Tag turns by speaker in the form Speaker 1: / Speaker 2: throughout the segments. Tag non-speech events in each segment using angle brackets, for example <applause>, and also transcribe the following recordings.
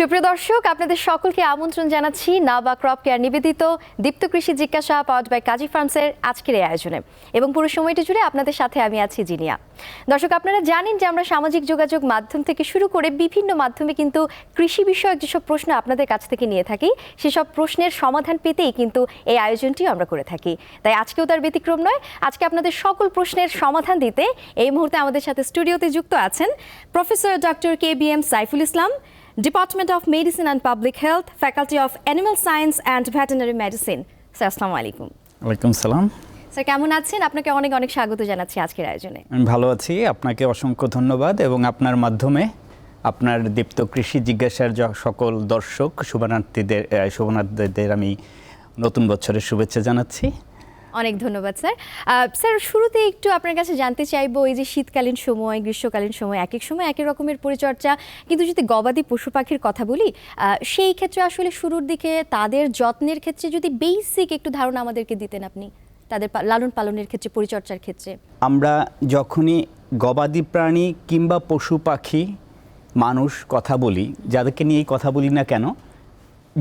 Speaker 1: সুপ্রিয় দর্শক, আপনাদের সকলকে আমন্ত্রণ জানাচ্ছি নাবা ক্রপ কেয়ার নিবেদিত দীপ্ত কৃষি জিজ্ঞাসা পাওয়ার্ড বাই কাজী ফার্মসের আজকের এই আয়োজনে। এবং পুরো সময়টি জুড়ে আপনাদের সাথে আমি আছি জিনিয়া। দর্শক, আপনারা জানেন যে আমরা সামাজিক যোগাযোগ মাধ্যম থেকে শুরু করে বিভিন্ন মাধ্যমে কিন্তু কৃষি বিষয়ক যেসব প্রশ্ন আপনাদের কাছ থেকে নিয়ে থাকি, সেসব প্রশ্নের সমাধান পেতেই কিন্তু এই আয়োজনটি আমরা করে থাকি। তাই আজকেও তার ব্যতিক্রম নয়, আজকে আপনাদের সকল প্রশ্নের সমাধান দিতে এই মুহূর্তে আমাদের সাথে স্টুডিওতে যুক্ত আছেন professor doctor K B M Saiful Islam department of medicine and public health faculty of animal science and veterinary medicine sir আসসালামু আলাইকুম।
Speaker 2: ওয়ালাইকুম সালাম।
Speaker 1: স্যার কেমন আছেন? আপনাকে অনেক অনেক স্বাগত জানাচ্ছি আজকের আয়োজনে।
Speaker 2: আমি ভালো আছি। আপনাকে অসংখ্য ধন্যবাদ এবং আপনার মাধ্যমে আপনার দীপ্ত কৃষি জিজ্ঞাসার সকল দর্শক শুভানার্থীদের শুভনার্থীদের আমি নতুন বছরের শুভেচ্ছা জানাচ্ছি।
Speaker 1: অনেক ধন্যবাদ, স্যার। স্যার, শুরুতে একটু আপনার কাছে জানতে চাইব, এই যে শীতকালীন সময়, গ্রীষ্মকালীন সময় এক এক সময় এক এক রকমের পরিচর্যা, কিন্তু যদি গবাদি পশু পাখির কথা বলি সেই ক্ষেত্রে আসলে শুরুর দিকে তাদের যত্নের ক্ষেত্রে যদি বেসিক একটু ধারণা আমাদেরকে দিতেন আপনি, তাদের লালন পালনের ক্ষেত্রে, পরিচর্যার ক্ষেত্রে।
Speaker 2: আমরা যখনই গবাদি প্রাণী কিংবা পশু পাখি মানুষ কথা বলি, যাদেরকে নিয়েই কথা বলি না কেন,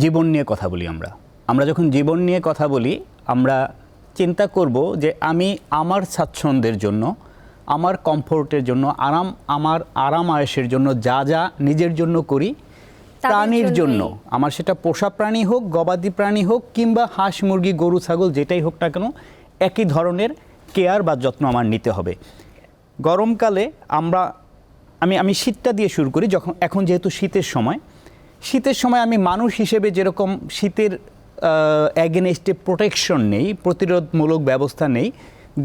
Speaker 2: জীবন নিয়ে কথা বলি আমরা। আমরা যখন জীবন নিয়ে কথা বলি, আমরা চিন্তা করব যে আমি আমার স্বাচ্ছন্দ্যের জন্য আমার কমফোর্টের জন্য আরাম আমার আরাম আয়েসের জন্য যা যা নিজের জন্য করি প্রাণীর জন্য। আমার সেটা পোষা প্রাণী হোক গবাদি প্রাণী হোক কিংবা হাঁস মুরগি গরু ছাগল যেটাই হোক না কেন একই ধরনের কেয়ার বা যত্ন আমার নিতে হবে। গরমকালে আমরা আমি আমি শীতটা দিয়ে শুরু করি যখন এখন যেহেতু শীতের সময় শীতের সময় আমি মানুষ হিসেবে যেরকম শীতের অ্যাগেনেস্টে প্রোটেকশন নেই প্রতিরোধমূলক ব্যবস্থা নেই।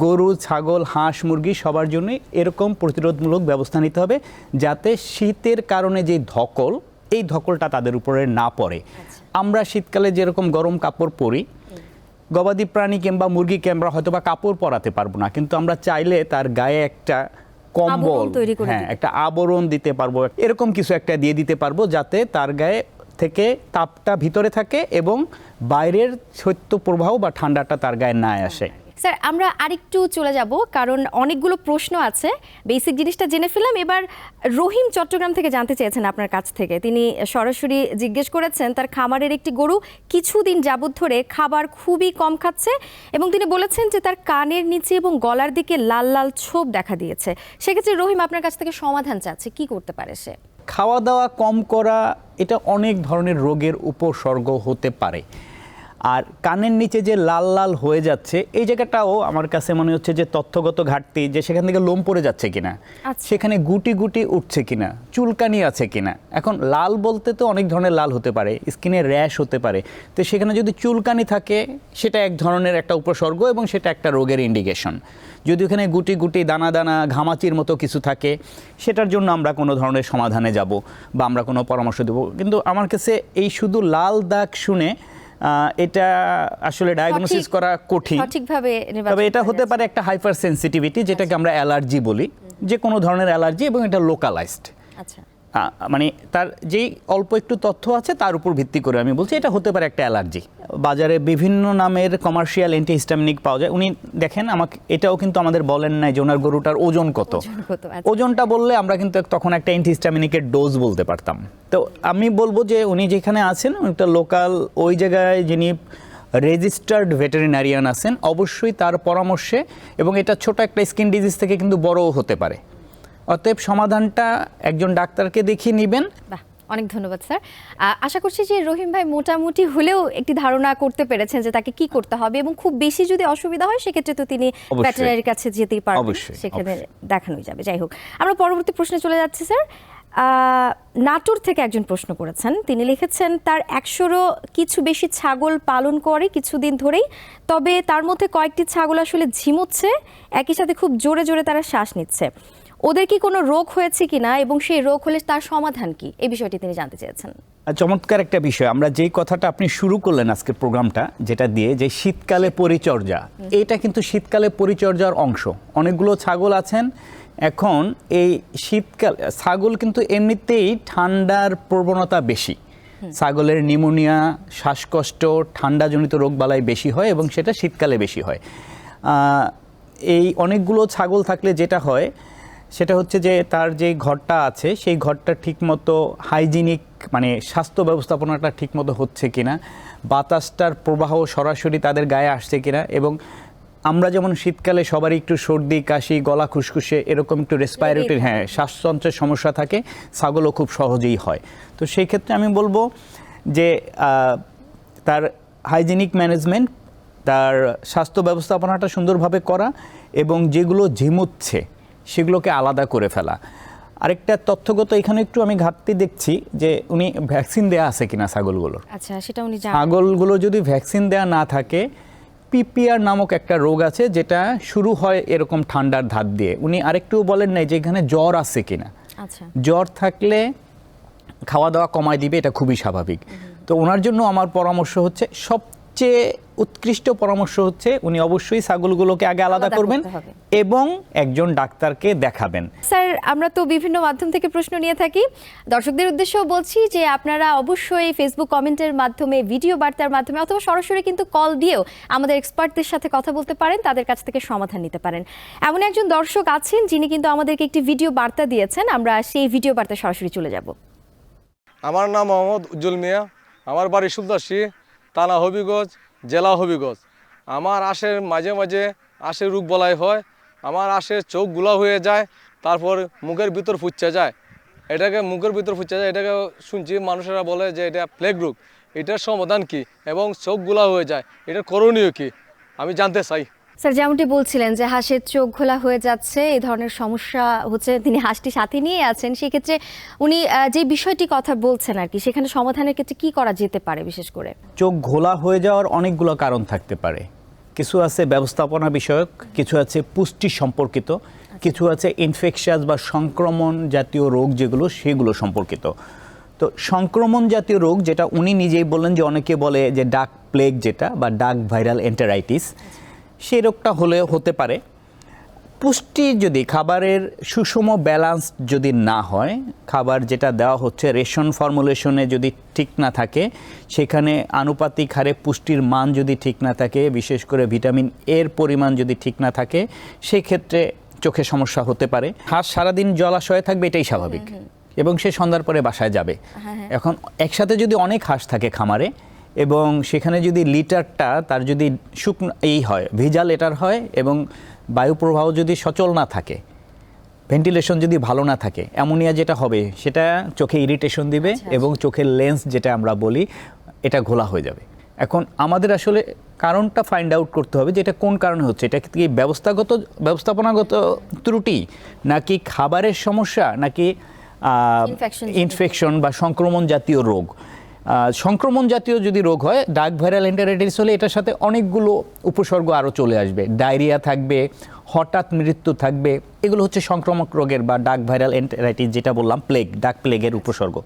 Speaker 2: গরু ছাগল হাঁস মুরগি সবার জন্যই এরকম প্রতিরোধমূলক ব্যবস্থা নিতে হবে যাতে শীতের কারণে যে ধকল এই ধকলটা তাদের উপরে না পড়ে। আমরা শীতকালে যেরকম গরম কাপড় পরি গবাদি প্রাণী কিংবা মুরগিকে আমরা হয়তো বা কাপড় পরাতে পারব না কিন্তু আমরা চাইলে তার গায়ে একটা কম্বল হ্যাঁ একটা আবরণ দিতে পারব এরকম কিছু একটা দিয়ে দিতে পারব যাতে তার গায়ে থেকে তাপটা ভিতরে থাকে এবং বাইরের শৈত্য প্রবাহ বা ঠান্ডাটা তার গায়ে না আসে।
Speaker 1: স্যার, আমরা আরেকটু চলে যাব, কারণ অনেকগুলো প্রশ্ন আছে। বেসিক জিনিসটা জেনে ফেললাম। এবার রহিম চট্টগ্রাম থেকে জানতে চেয়েছেন আপনার কাছ থেকে। তিনি সরাসরি জিজ্ঞেস করেছেন, তার খামারের একটি গরু কিছুদিন যাবৎ ধরে খাবার খুবই কম খাচ্ছে এবং তিনি বলেছেন যে তার কানের নিচে এবং গলার দিকে লাল লাল ছোপ দেখা দিয়েছে। সেক্ষেত্রে রহিম আপনার কাছ থেকে সমাধান চাচ্ছে। কি করতে পারে সে?
Speaker 2: খাওয়া দাওয়া কম করা এটা অনেক ধরনের রোগের উপসর্গ হতে পারে। আর কানের নিচে যে লাল লাল হয়ে যাচ্ছে এই জায়গাটাও আমার কাছে মনে হচ্ছে যে তথ্যগত ঘাটতি যে সেখান থেকে লোম পড়ে যাচ্ছে কিনা।
Speaker 1: আচ্ছা।
Speaker 2: সেখানে গুটি গুটি উঠছে কিনা চুলকানি আছে কিনা। এখন লাল বলতে তো অনেক ধরনের লাল হতে পারে স্কিনে র্যাশ হতে পারে। তো সেখানে যদি চুলকানি থাকে সেটা এক ধরনের একটা উপসর্গ এবং সেটা একটা রোগের ইন্ডিকেশন যদি ওখানে গুটি গুটি দানা দানা ঘামাচির মতো কিছু থাকে সেটার জন্য আমরা কোনো ধরনের সমাধানে যাব বা আমরা কোনো পরামর্শ দেব। কিন্তু আমার কাছে এই শুধু লাল দাগ শুনে এটা আসলে ডায়াগনোসিস করা কঠিন।
Speaker 1: সঠিকভাবে
Speaker 2: তবে এটা হতে পারে একটা হাইপার সেন্সিটিভিটি যেটাকে আমরা অ্যালার্জি বলি। যে কোনো ধরনের অ্যালার্জি এবং এটা লোকালাইজড
Speaker 1: আচ্ছা।
Speaker 2: মানে তার যেই অল্প একটু তথ্য আছে তার উপর ভিত্তি করে আমি বলছি এটা হতে পারে একটা অ্যালার্জি। বাজারে বিভিন্ন নামের কমার্শিয়াল অ্যান্টিহিস্টামিনিক পাওয়া যায়। উনি দেখেন আমাকে এটাও কিন্তু আমাদের বলেন নাই যে ওনার গরুটার ওজন কত।
Speaker 1: আচ্ছা।
Speaker 2: ওজনটা বললে আমরা কিন্তু তখন একটা অ্যান্টিহিস্টামিনিকের ডোজ বলতে পারতাম। তো আমি বলব যে উনি যেখানে আছেন একটা লোকাল ওই জায়গায় যিনি রেজিস্টার্ড ভেটেরিনারিয়ান আছেন অবশ্যই তার পরামর্শে এবং এটা ছোট একটা স্কিন ডিজিজ থেকে কিন্তু বড়ও হতে পারে। অতএব সমাধানটা একজন ডাক্তারকে দেখিয়ে নেবেন।
Speaker 1: অনেক ধন্যবাদ স্যার। আশা করছি যে রহিম ভাই মোটামুটি হলেও একটি ধারণা করতে পেরেছেন যে তাকে কি করতে হবে এবং খুব বেশি যদি অসুবিধা হয় সেক্ষেত্রে তো তিনি। ভেটেরিনারির কাছে যেতেই পারবেন। সেখানে। দেখানোই যাবে। যাই হোক আমরা পরবর্তী প্রশ্নে চলে যাচ্ছি স্যার। নাটোর থেকে একজন প্রশ্ন করেছেন। তিনি লিখেছেন তার একশোরও কিছু বেশি ছাগল পালন করে কিছুদিন ধরেই তবে তার মধ্যে কয়েকটি ছাগল আসলে ঝিমোচ্ছে। একই সাথে খুব জোরে জোরে তারা শ্বাস নিচ্ছে। ওদের কি কোনো রোগ হয়েছে কিনা এবং সেই রোগ হলে তার সমাধান কি? এই বিষয়টি তিনি জানতে চেয়েছেন।
Speaker 2: চমৎকার একটা বিষয় আমরা যেই কথাটা আপনি শুরু করলেন আজকের প্রোগ্রামটা যেটা দিয়ে যে শীতকালে পরিচর্যা এটা কিন্তু শীতকালে পরিচর্যার অংশ। অনেকগুলো ছাগল আছেন এখন এই শীতকাল ছাগল কিন্তু এমনিতেই ঠান্ডার প্রবণতা বেশি। ছাগলের নিউমোনিয়া শ্বাসকষ্ট ঠান্ডাজনিত রোগবালাই বেশি হয় এবং সেটা শীতকালে বেশি হয়। এই অনেকগুলো ছাগল থাকলে যেটা হয় সেটা হচ্ছে যে তার যে ঘরটা আছে, সেই ঘরটা ঠিকমতো হাইজিনিক মানে স্বাস্থ্য ব্যবস্থাপনাটা ঠিকমতো হচ্ছে কিনা, বাতাসটার প্রবাহ সরাসরি তাদের গায়ে আসছে কিনা এবং আমরা যেমন শীতকালে সবারই একটু সর্দি, কাশি, গলা খুসখুসে এরকম একটু রেসপাইরেটরি হ্যাঁ শ্বাসতন্ত্রের সমস্যা থাকে, ছাগলও খুব সহজেই হয়। তো সেই ক্ষেত্রে আমি বলব যে তার হাইজিনিক ম্যানেজমেন্ট, তার স্বাস্থ্য ব্যবস্থাপনাটা সুন্দরভাবে করা এবং যেগুলো ঝিমুচ্ছে সেগুলোকে আলাদা করে ফেলা। আরেকটা তথ্যগত এখানে একটু আমি ঘাটতি দেখছি যে উনি ভ্যাকসিন দেয়া আছে কিনা ছাগলগুলোর।
Speaker 1: আচ্ছা সেটা উনি
Speaker 2: ছাগলগুলো যদি ভ্যাকসিন দেয়া না থাকে পিপিআর নামক একটা রোগ আছে যেটা শুরু হয় এরকম ঠান্ডার ধাত দিয়ে। উনি আরেকটু বলেন নাই যে এখানে জ্বর আছে কিনা।
Speaker 1: আচ্ছা।
Speaker 2: জ্বর থাকলে খাওয়া দাওয়া কমায় দিবে এটা খুবই স্বাভাবিক। তো ওনার জন্য আমার পরামর্শ হচ্ছে সবচেয়ে উৎকৃষ্ট পরামর্শ হচ্ছে উনি অবশ্যই ছাগলগুলোকে আগে আলাদা করবেন এবং একজন ডাক্তারকে দেখাবেন।
Speaker 1: স্যার আমরা তো বিভিন্ন মাধ্যম থেকে প্রশ্ন নিয়ে থাকি। দর্শকদের উদ্দেশ্যেও বলছি যে আপনারা অবশ্যই ফেসবুক কমেন্টের মাধ্যমে ভিডিও বার্তার মাধ্যমে অথবা সরাসরি কিন্তু কল দিয়েও আমাদের এক্সপার্টদের সাথে কথা বলতে পারেন তাদের কাছ থেকে সমাধান নিতে পারেন। এমন একজন দর্শক আছেন যিনি কিন্তু আমাদেরকে একটি ভিডিও বার্তা দিয়েছেন। আমরা সেই ভিডিও বার্তা সরাসরি চলে যাব।
Speaker 3: আমার নাম মোহাম্মদ উজ্জ্বল মিয়া। আমার বাড়ি সুলদাসী থানা হবিগঞ্জ, জেলা হবিগঞ্জ। আমার আশের মাঝে মাঝে আশের রোগ বলাই হয়। আমার আশের চোখগুলা হয়ে যায়, তারপর মুখের ভিতর ফুচ্ছে যায়। এটাকে মুখের ভিতর ফুচ্ছে যায়, এটাকে শুনছি মানুষেরা বলে যে এটা প্লেগ রোগ এটার সমাধান কি এবং চোখগুলা হয়ে যায়, এটা করণীয় কি? আমি জানতে চাই।
Speaker 1: স্যার যেমনটি বলছিলেন যে হাঁসের চোখ ঘোলা হয়ে যাচ্ছে এই ধরনের সমস্যা হচ্ছে তিনি হাঁসটি সাথে নিয়ে আছেন। সেক্ষেত্রে উনি যে বিষয়টি কথা বলছেন আর কি সেখানে সমাধানের ক্ষেত্রে কি করা যেতে পারে বিশেষ করে?
Speaker 2: চোখ ঘোলা হয়ে যাওয়ার অনেকগুলো কারণ থাকতে পারে। কিছু আছে ব্যবস্থাপনা বিষয়ক কিছু আছে পুষ্টি সম্পর্কিত কিছু আছে ইনফেকশাস বা সংক্রমণ জাতীয় রোগ যেগুলো সেগুলো সম্পর্কিত। তো সংক্রমণ জাতীয় রোগ যেটা উনি নিজেই বললেন যে অনেকে বলে যে ডাক প্লেগ যেটা বা ডাক ভাইরাল এন্টারাইটিস সেই রোগটা হলে হতে পারে। পুষ্টি যদি খাবারের সুষম ব্যালান্স যদি না হয় খাবার যেটা দেওয়া হচ্ছে রেশন ফর্মুলেশনে যদি ঠিক না থাকে সেখানে আনুপাতিক হারে পুষ্টির মান যদি ঠিক না থাকে বিশেষ করে ভিটামিন এর পরিমাণ যদি ঠিক না থাকে সেক্ষেত্রে চোখে সমস্যা হতে পারে। হাঁস সারাদিন জলাশয়ে থাকবে এটাই স্বাভাবিক। এবং সে সন্ধ্যার পরে বাসায় যাবে। এখন একসাথে যদি অনেক হাঁস থাকে খামারে এবং সেখানে যদি লিটারটা তার যদি শুকনো এই হয় ভিজা লেটার হয় এবং বায়ু প্রবাহ যদি সচল না থাকে ভেন্টিলেশন যদি ভালো না থাকে অ্যামোনিয়া যেটা হবে সেটা চোখে ইরিটেশন দিবে এবং চোখের লেন্স যেটা আমরা বলি এটা ঘোলা হয়ে যাবে। এখন আমাদের আসলে কারণটা ফাইন্ড আউট করতে হবে যে এটা কোন কারণে হচ্ছে এটা কি ব্যবস্থাগত ব্যবস্থাপনাগত ত্রুটি নাকি খাবারের সমস্যা নাকি ইনফেকশন বা সংক্রমণ জাতীয় রোগ? সংক্রমণ জাতীয় যদি রোগ হয়, ডাক ভাইরাল এন্টারাইটিস হলে এটার সাথে অনেকগুলো উপসর্গ আরও চলে আসবে। ডায়রিয়া থাকবে, হঠাৎ মৃত্যু থাকবে, এগুলো হচ্ছে সংক্রমক রোগের বা ডাক ভাইরাল এন্টারাইটিস যেটা বললাম প্লেগ ডাক প্লেগের উপসর্গ।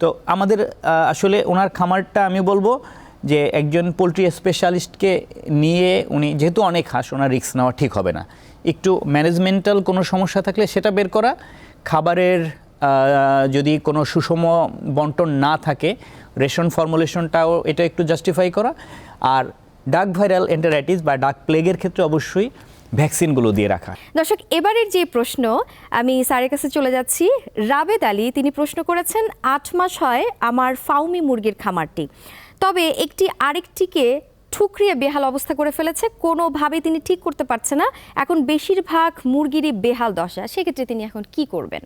Speaker 2: তো আমাদের আসলে ওনার খামারটা আমি বলব যে একজন পোলট্রি স্পেশালিস্টকে নিয়ে উনি যেহেতু অনেক হাঁস, ওনার রিস্ক নেওয়া ঠিক হবে না। একটু ম্যানেজমেন্টাল কোনো সমস্যা থাকলে সেটা বের করা। খাবারের যদি কোনো সুষম বন্টন না থাকে রেশন ফর্মুলেশনটাও এটা একটু জাস্টিফাই করা। আর ডাক ভাইরাল এন্টারাইটিস বা ডাক প্লেগের ক্ষেত্রে অবশ্যই ভ্যাকসিনগুলো দিয়ে রাখা।
Speaker 1: দর্শক এবারের যে প্রশ্ন আমি স্যারের কাছে চলে যাচ্ছি। রাবেদ আলী তিনি প্রশ্ন করেছেন আট মাস হয় আমার ফাউমি মুরগির খামারটি। তবে একটি আরেকটিকে ঠুকরিয়ে বেহাল অবস্থা করে ফেলেছে কোনোভাবে তিনি ঠিক করতে পারছে না। এখন বেশিরভাগ মুরগিরই বেহাল দশা। সেক্ষেত্রে তিনি এখন কি করবেন?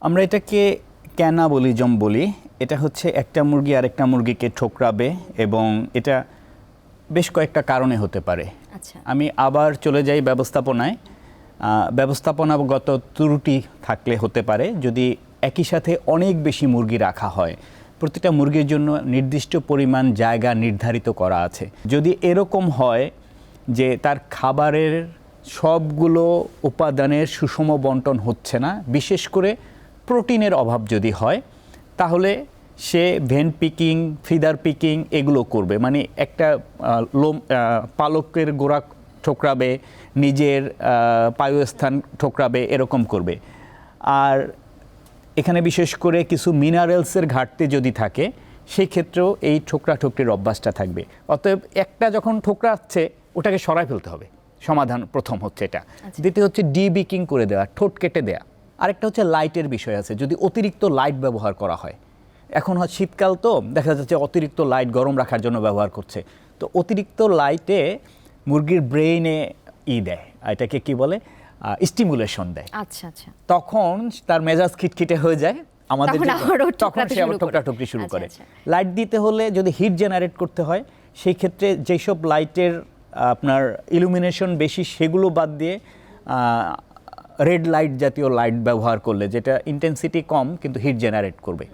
Speaker 2: আমরা এটাকে ক্যানাবলিজম বলি। এটা হচ্ছে একটা মুরগি আরেকটা মুরগিকে ঠোকরাবে এবং এটা বেশ কয়েকটা কারণে হতে পারে।
Speaker 1: আচ্ছা।
Speaker 2: আমি আবার চলে যাই ব্যবস্থাপনায়। ব্যবস্থাপনাগত ত্রুটি থাকলে হতে পারে যদি একই সাথে অনেক বেশি মুরগি রাখা হয়। প্রতিটা মুরগির জন্য নির্দিষ্ট পরিমাণ জায়গা নির্ধারিত করা আছে। যদি এরকম হয় যে তার খাবারের সবগুলো উপাদানের সুষম বন্টন হচ্ছে না বিশেষ করে প্রোটিনের অভাব যদি হয় তাহলে সে ভেন পিকিং ফিদার পিকিং এগুলো করবে। মানে একটা লোম পালকের গোড়া ঠোকরাবে নিজের পায়ুস্থান ঠোকরাবে এরকম করবে। আর এখানে বিশেষ করে কিছু মিনারেলসের ঘাটতি যদি থাকে সেই ক্ষেত্রেও এই ঠোকরা ঠোকরির অভ্যাসটা থাকবে। অতএব একটা যখন ঠোকরাচ্ছে ওটাকে সরাই ফেলতে হবে। সমাধান প্রথম হচ্ছে এটা। দ্বিতীয় হচ্ছে ডিবিকিং করে দেওয়া ঠোঁট কেটে দেওয়া আরেকটা হচ্ছে লাইটের বিষয় আছে যদি অতিরিক্ত লাইট ব্যবহার করা হয়। এখন হয় শীতকাল তো দেখা যাচ্ছে অতিরিক্ত লাইট গরম রাখার জন্য ব্যবহার করছে। তো অতিরিক্ত লাইটে মুরগির ব্রেইনে ই দেয় এটাকে কি বলে? স্টিমুলেশন দেয়।
Speaker 1: আচ্ছা আচ্ছা।
Speaker 2: তখন তার মেজাজ খিটখিটে হয়ে যায় আমাদের
Speaker 1: তখন
Speaker 2: সে আবার
Speaker 1: শুরু করে।
Speaker 2: শুরু
Speaker 1: আচ্ছা,
Speaker 2: করে।
Speaker 1: আচ্ছা।
Speaker 2: লাইট দিতে হলে যদি হিট জেনারেট করতে হয় সেই ক্ষেত্রে যেসব লাইটের আপনার ইলুমিনেশন বেশি সেগুলো বাদ দিয়ে রেড লাইট জাতীয় লাইট ব্যবহার করলে যেটা ইন্টেন্সিটি কম কিন্তু হিট জেনারেট করবে।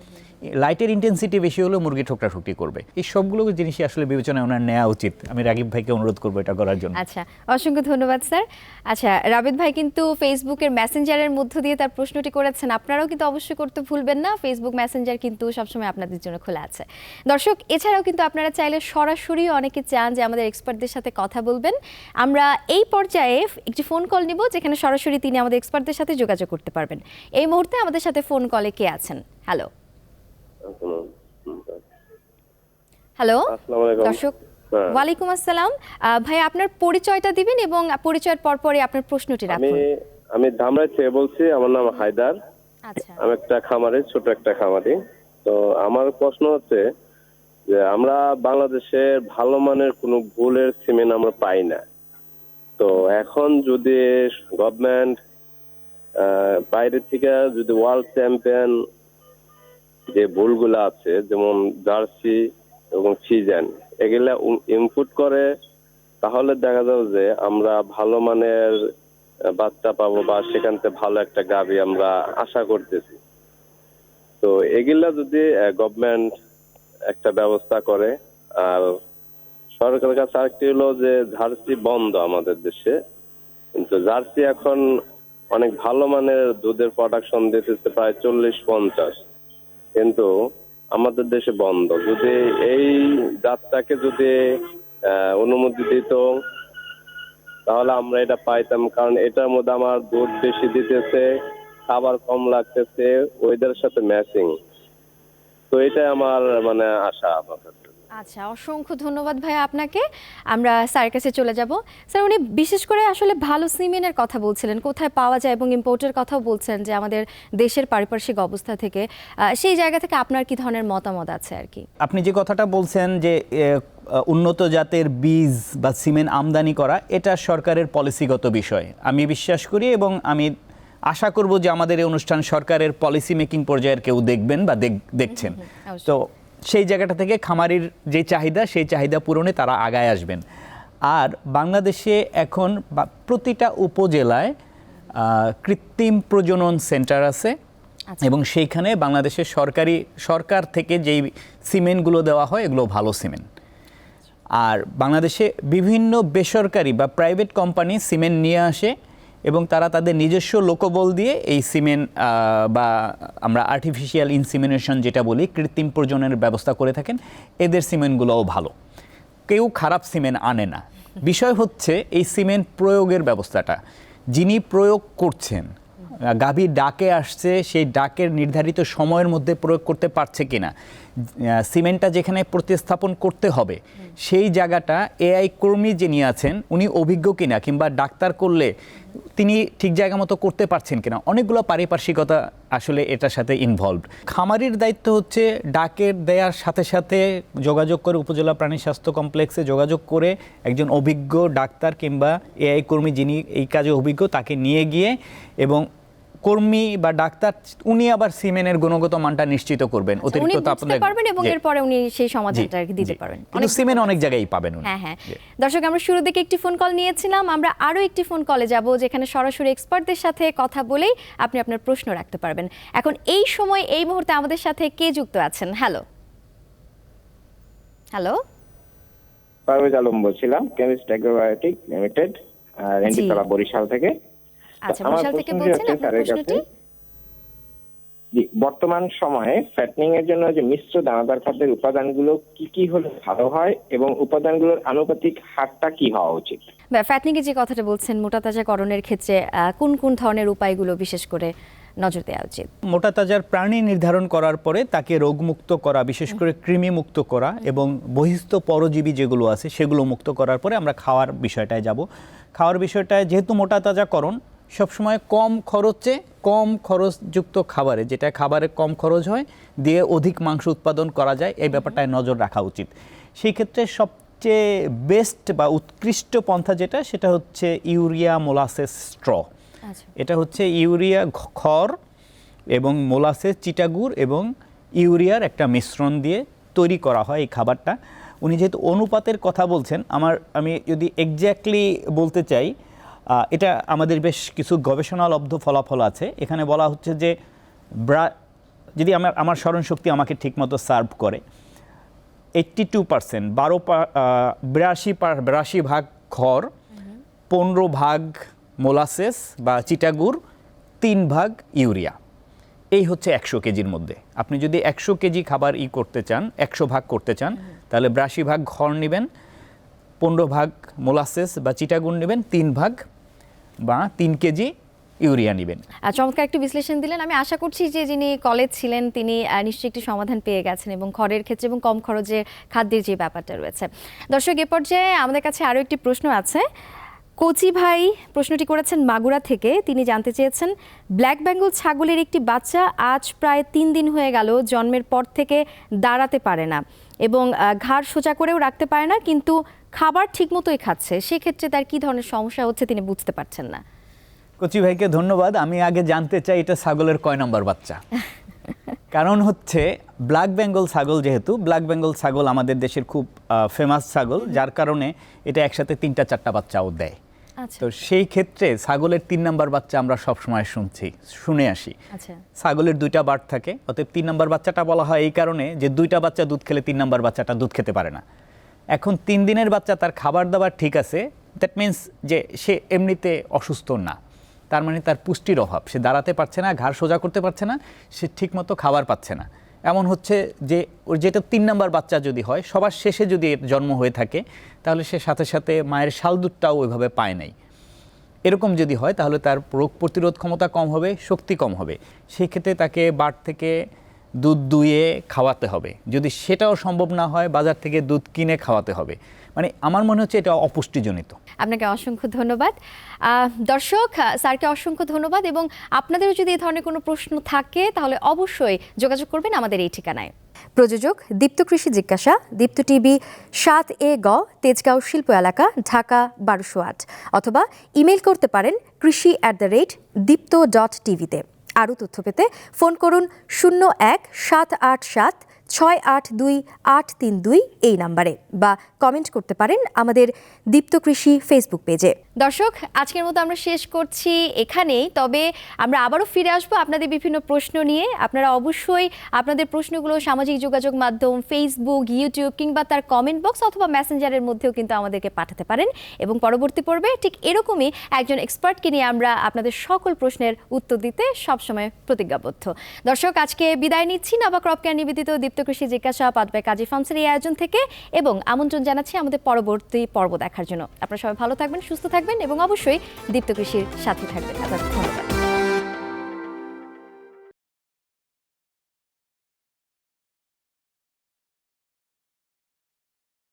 Speaker 2: লাইটের ইন্টেন্সিটি বেশি হলেও মুরগি ঠোকরাঠুকরি করবে। এই সবগুলো জিনিসই আসলে বিবেচনায় ওনার নেওয়া উচিত। আমি রাগিব ভাইকে অনুরোধ করব এটা করার জন্য।
Speaker 1: আচ্ছা অসংখ্য ধন্যবাদ, স্যার। আচ্ছা রাবিদ ভাই কিন্তু ফেসবুকের মেসেঞ্জারের মধ্য দিয়ে তার প্রশ্নটি করেছেন। আপনারাও কিন্তু অবশ্যই করতে ভুলবেন না, ফেসবুক মেসেঞ্জার কিন্তু সবসময় আপনাদের জন্য খোলা আছে। দর্শক, এছাড়াও কিন্তু আপনারা চাইলে সরাসরি অনেকে চান যে আমাদের এক্সপার্টদের সাথে কথা বলবেন। আমরা এই পর্যায়ে একটি ফোন কল নিব, যেখানে সরাসরি তিনি আমাদের এক্সপার্টদের সাথে যোগাযোগ করতে পারবেন। এই মুহূর্তে আমাদের সাথে ফোন কলে কে আছেন? হ্যালো হ্যালো দর্শক
Speaker 4: হ্যাঁ।
Speaker 1: ওয়ালাইকুম আসসালাম। ভাই আপনার পরিচয়টা দিবেন এবং পরিচয়ের পরপরই আপনার প্রশ্নটি রাখুন।
Speaker 4: আমি ধামরাই থেকে বলছি আমার নাম হায়দার।
Speaker 1: আচ্ছা।
Speaker 4: আমি একটা খামারি ছোট একটা খামারি। তো আমার প্রশ্ন হচ্ছে যে আমরা বাংলাদেশে ভালো মানের কোনো ভুলের সিমেন্ট আমরা পাই না। তো এখন যদি গভর্নমেন্ট বাইরে থেকে যদি ওয়ার্ল্ড চ্যাম্পিয়ন যে ভুলগুলো আছে যেমন জার্সি এবং সিজন। এগুলা ইনপুট করে, তাহলে দেখা যাবে যে আমরা ভালো মানের বাচ্চা পাবো বা সেখান থেকে ভালো একটা গাভি আমরা আশা করতেছি। তো এগুলা যদি গভর্নমেন্ট একটা ব্যবস্থা করে, আর সরকারের কাছে আরেকটি হলো যে জার্সি বন্ধ আমাদের দেশে। কিন্তু জার্সি এখন অনেক ভালো মানের দুধের প্রোডাকশন দিতেছে প্রায় চল্লিশ পঞ্চাশ। কিন্তু আমাদের দেশে বন্ধ। যদি এই জাতটাকে যদি অনুমতি দিত, তাহলে আমরা এটা পাইতাম। কারণ এটার মধ্যে আমার দুধ বেশি দিতেছে, খাবার কম লাগতেছে ওয়েদারের সাথে ম্যাচিং তো এটাই আমার মানে আশা আমার কাছে।
Speaker 1: আচ্ছা অসংখ্য ধন্যবাদ ভাই আপনাকে। আমরা স্যারের কাছে চলে যাব। স্যার উনি বিশেষ করে আসলে ভালো সিমেন্টের কথা বলছিলেন কোথায় পাওয়া যায় এবং ইম্পোর্টের কথাও বলছেন যে আমাদের দেশের পারিপার্শ্বিক অবস্থা থেকে। সেই জায়গা থেকে আপনার কি ধরনের মতামত আছে আর কি?
Speaker 2: আপনি যে কথাটা বলছেন যে উন্নত জাতের বীজ বা সিমেন্ট আমদানি করা এটা সরকারের পলিসিগত বিষয়। আমি বিশ্বাস করি এবং আমি আশা করব যে আমাদের এই অনুষ্ঠান সরকারের পলিসি মেকিং পর্যায়ের কেউ দেখবেন বা দেখ- দেখছেন। তো সেই জায়গাটা থেকে খামারির যে চাহিদা সেই চাহিদা পূরণে তারা আগায় আসবেন। আর বাংলাদেশে এখন প্রতিটা উপজেলায় কৃত্রিম প্রজনন সেন্টার আছে
Speaker 1: আচ্ছা।
Speaker 2: এবং সেইখানে বাংলাদেশের সরকারি সরকার থেকে যেই সিমেন্টগুলো দেওয়া হয় এগুলো ভালো সিমেন্ট। আর বাংলাদেশে বিভিন্ন বেসরকারি বা প্রাইভেট কোম্পানি সিমেন্ট নিয়ে আসে। এবং তারা তাদের নিজস্ব লোকবল দিয়ে এই সিমেন্ট বা আমরা আর্টিফিশিয়াল ইনসিমিনেশন যেটা বলি, কৃত্রিম প্রজনের ব্যবস্থা করে থাকেন। এদের সিমেন্টগুলোও ভালো। কেউ খারাপ সিমেন্ট আনে না। বিষয় হচ্ছে এই সিমেন্ট প্রয়োগের ব্যবস্থাটা। যিনি প্রয়োগ করছেন গাভী ডাকে আসছে, সেই ডাকের নির্ধারিত সময়ের মধ্যে প্রয়োগ করতে পারছে কিনা। সিমেন্টটা যেখানে প্রতিস্থাপন করতে হবে, সেই জায়গাটা এআই কর্মী যিনি আছেন, উনি অভিজ্ঞ কিনা কিংবা ডাক্তার করলে তিনি ঠিক জায়গা মতো করতে পারছেন কিনা, অনেকগুলো পারিপার্শ্বিকতা আসলে এটার সাথে ইনভলভড খামারির দায়িত্ব হচ্ছে ডাকের দেওয়ার সাথে সাথে যোগাযোগ করে উপজেলা প্রাণী স্বাস্থ্য কমপ্লেক্সে যোগাযোগ করে একজন অভিজ্ঞ ডাক্তার কিংবা এআই কর্মী যিনি এই কাজে অভিজ্ঞ, তাকে নিয়ে গিয়ে এবং কর্মী বা ডাক্তার উনি আবার সিমেনের গুণগত মানটা নিশ্চিত করবেন।
Speaker 1: আচ্ছা,
Speaker 2: অতিরিক্ত তাপমাত্রা
Speaker 1: পারবেন এবং এরপরে উনি সেই সমাধানটা আর কি দিতে পারবেন।
Speaker 2: কিন্তু
Speaker 1: অনেক
Speaker 2: সিমেন্ট অনেক জায়গায় পাবেন উনি।
Speaker 1: হ্যাঁ হ্যাঁ। দর্শক আমরা শুরু দিকে একটি ফোন কল নিয়েছিলাম। আমরা আরও একটি ফোন কলে যাব যেখানে সরাসরি এক্সপার্টদের সাথে কথা বলেই আপনি আপনার প্রশ্ন রাখতে পারবেন। এখন এই সময় এই মুহূর্তে আমাদের সাথে কে যুক্ত আছেন? হ্যালো হ্যালো
Speaker 5: পারভেজ আলম বলছিলাম chemist agrobiotic limited Rentitala Barisal থেকে।
Speaker 1: আচ্ছা বরিশাল থেকে বলছেন আপনার প্রশ্নটি?
Speaker 5: বর্তমান সময়ে ফ্যাটনিং এর জন্য যে মিশ্র দানাদার খাদ্যের উপাদানগুলো কি কি হলে ভালো হয় এবং উপাদানগুলোর আনুপাতিক হারটা কি হওয়া উচিত?
Speaker 1: ফ্যাটনিকে যে কথাটা বলছেন মোটা তাজাকরণের ক্ষেত্রে কোন কোন ধরনের উপায়গুলো বিশেষ করে নজর দেওয়া উচিত?
Speaker 2: মোটা তাজার প্রাণী নির্ধারণ করার পরে তাকে রোগমুক্ত করা বিশেষ করে কৃমি মুক্ত করা এবং বহিস্থ পরজীবী যেগুলো আছে সেগুলো মুক্ত করার পরে আমরা খাওয়ার বিষয়টায় যাব। খাওয়ার বিষয়টায় যেহেতু মোটা তাজাকরণ সবসময় কম খরচে কম খরচযুক্ত খাবারে যেটা খাবারে কম খরচ হয় দিয়ে অধিক মাংস উৎপাদন করা যায় এই ব্যাপারটায় নজর রাখা উচিত। সেই ক্ষেত্রে সবচেয়ে বেস্ট বা উৎকৃষ্ট পন্থা যেটা সেটা হচ্ছে ইউরিয়া মোলাসেস স্ট্র।
Speaker 1: আচ্ছা।
Speaker 2: এটা হচ্ছে ইউরিয়া খড় এবং মোলাসেস চিটাগুড় এবং ইউরিয়ার একটা মিশ্রণ দিয়ে তৈরি করা হয় এই খাবারটা। উনি যেহেতু অনুপাতের কথা বলছেন আমার আমি যদি এক্স্যাক্টলি বলতে চাই এটা আমাদের বেশ কিছু গবেষণালব্ধ ফলাফল আছে। এখানে বলা হচ্ছে যে ব্রা, যদি আমার আমার স্মরণশক্তি আমাকে ঠিকমতো সার্ভ করে এইট্টি টু পার্সেন্ট বারো বিরাশি বিরাশি ভাগ খড়, পনেরো ভাগ মোলাসেস বা চিটাগুড়, তিন ভাগ ইউরিয়া। এই হচ্ছে একশো কেজির মধ্যে। আপনি যদি একশো কেজি খাবার ই করতে চান, একশো ভাগ করতে চান, তাহলে বিরাশি ভাগ খড় নেবেন, পনেরো ভাগ মোলাসেস বা চিটাগুড় নেবেন, তিন ভাগ বা তিন কেজি ইউরিয়া নেবেন।
Speaker 1: চমৎকার একটি বিশ্লেষণ দিলেন। আমি আশা করছি যে যিনি কলেজ ছিলেন, তিনি নিশ্চয়ই একটি সমাধান পেয়ে গেছেন এবং খড়ের ক্ষেত্রে এবং কম খরচে খাদ্যের যে ব্যাপারটা রয়েছে। দর্শক, এ পর্যায়ে আমাদের কাছে আরও একটি প্রশ্ন আছে। কোচি ভাই প্রশ্নটি করেছেন মাগুরা থেকে। তিনি জানতে চেয়েছেন, ব্ল্যাক বেঙ্গল ছাগলের একটি বাচ্চা আজ প্রায় তিন দিন হয়ে গেল, জন্মের পর থেকে দাঁড়াতে পারে না এবং ঘাড় সোজা করেও রাখতে পারে না, কিন্তু খাবার ঠিকমতোই খাচ্ছে সেক্ষেত্রে তার কি ধরনের সমস্যা হচ্ছে তিনি বুঝতে পারছেন না।
Speaker 2: কচি ভাইকে ধন্যবাদ আমি আগে জানতে চাই এটা ছাগলের কয় নম্বর বাচ্চা। <laughs> কারণ হচ্ছে ব্ল্যাক বেঙ্গল ছাগল যেহেতু ব্ল্যাক বেঙ্গল ছাগল আমাদের দেশের খুব ফেমাস ছাগল যার কারণে এটা একসাথে তিনটা চারটা বাচ্চাও দেয়।
Speaker 1: আচ্ছা।
Speaker 2: তো সেই ক্ষেত্রে ছাগলের তিন নাম্বার বাচ্চা আমরা সবসময় শুনছি শুনে আসি।
Speaker 1: আচ্ছা।
Speaker 2: ছাগলের দুইটা বার্ড থাকে অতএব তিন নাম্বার বাচ্চাটা বলা হয় এই কারণে যে দুইটা বাচ্চা দুধ খেলে তিন নাম্বার বাচ্চাটা দুধ খেতে পারে না। এখন তিন দিনের বাচ্চা তার খাবার দাবার ঠিক আছে দ্যাট মিন্স যে সে এমনিতে অসুস্থ না। তার মানে তার পুষ্টির অভাব। সে দাঁড়াতে পারছে না, ঘাড় সোজা করতে পারছে না, সে ঠিকমতো খাবার পাচ্ছে না। এমন হচ্ছে যে ওর যেটা তিন নাম্বার বাচ্চা যদি হয়, সবার শেষে যদি জন্ম হয়ে থাকে, তাহলে সে সাথে সাথে মায়ের শাল দুধটাও ওইভাবে পায় নাই। এরকম যদি হয়, তাহলে তার রোগ প্রতিরোধ ক্ষমতা কম হবে, শক্তি কম হবে। সেই ক্ষেত্রে তাকে বাট থেকে দুধ দুয়ে খাওয়াতে হবে। যদি সেটাও সম্ভব না হয়, বাজার থেকে দুধ কিনে খাওয়াতে হবে। মানে আমার মনে হচ্ছে এটা অপুষ্টিজনিত।
Speaker 1: আপনাকে অসংখ্য ধন্যবাদ। দর্শক, স্যারকে অসংখ্য ধন্যবাদ এবং আপনাদেরও যদি এই ধরনের কোনো প্রশ্ন থাকে, তাহলে অবশ্যই যোগাযোগ করবেন আমাদের এই ঠিকানায়। প্রযোজক দীপ্ত কৃষি জিজ্ঞাসা, দীপ্ত টিভি সাত এ গ, তেজগাঁও শিল্প এলাকা, ঢাকা বারোশো আট। অথবা ইমেল করতে পারেন Krishi at the rate Deepto dot টিভিতে আরও তথ্য পেতে ফোন করুন শূন্য এক সাত আট সাত ছয় আট দুই আট তিন দুই এই নাম্বারে বা কমেন্ট করতে পারেন আমাদের দীপ্ত কৃষি ফেসবুক পেজে দর্শক, আজকের মতো আমরা শেষ করছি এখানেই, তবে আমরা আবারও ফিরে আসব আপনাদের বিভিন্ন প্রশ্ন নিয়ে। আপনারা অবশ্যই আপনাদের প্রশ্নগুলো সামাজিক যোগাযোগ মাধ্যম ফেসবুক ইউটিউব কিংবা তার কমেন্ট বক্স অথবা মেসেঞ্জারের মধ্যেও কিন্তু আমাদেরকে পাঠাতে পারেন এবং পরবর্তী পর্বে ঠিক এরকমই একজন এক্সপার্টকে নিয়ে আমরা আপনাদের সকল প্রশ্নের উত্তর দিতে সবসময় প্রতিজ্ঞাবদ্ধ। দর্শক, আজকে বিদায় নিচ্ছি। নবা ক্রপ কেয়ার নিবেদিত দীপ্ত কৃষি জিজ্ঞাসা পাতবাই কাজী ফার্মসের এই আয়োজন থেকে এবং আমন্ত্রণ জানাচ্ছি আমাদের পরবর্তী পর্ব দেখার জন্য। আপনারা সবাই ভালো থাকবেন, সুস্থ থাকবেন এবং অবশ্যই দীপ্ত কৃষির সাথে থাকবেন। আপনাদের ধন্যবাদ।